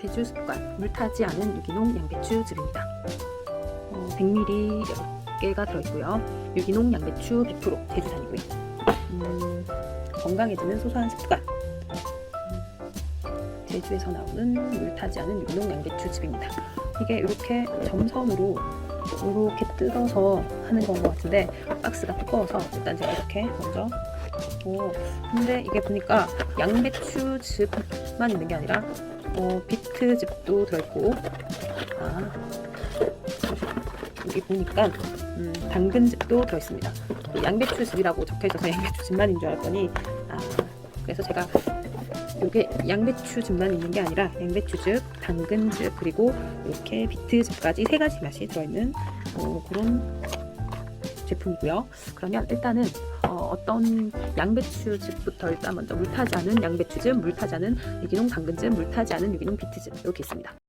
제주 습관 물 타지 않은 유기농 양배추즙입니다. 어, 100ml 10개가 들어있고요. 유기농 양배추 100% 제주산이고요. 음, 건강해지는 소소한 습관. 음, 제주에서 나오는 물 타지 않은 유기농 양배추즙입니다. 이게 이렇게 점선으로 이렇게 뜯어서 하는 건 것 같은데 박스가 두꺼워서 일단 제가 이렇게 먼저 오, 근데 이게 보니까 양배추즙만 있는 게 아니라 어, 비트즙도 들어있고 아, 여기 보니까 음, 당근즙도 들어있습니다. 또 양배추즙이라고 적혀있어서 양배추즙만인 줄 알았더니 아, 그래서 제가 이게 양배추즙만 있는 게 아니라 양배추즙, 당근즙 그리고 이렇게 비트즙까지 세 가지 맛이 들어있는 어, 그런 제품이고요. 그러면 일단은 어, 떤 양배추즙부터 일단 먼저 물 타지 않은 양배추즙, 물 타지 않은 유기농 당근즙, 물 타지 않은 유기농 비트즙 이렇게 있습니다.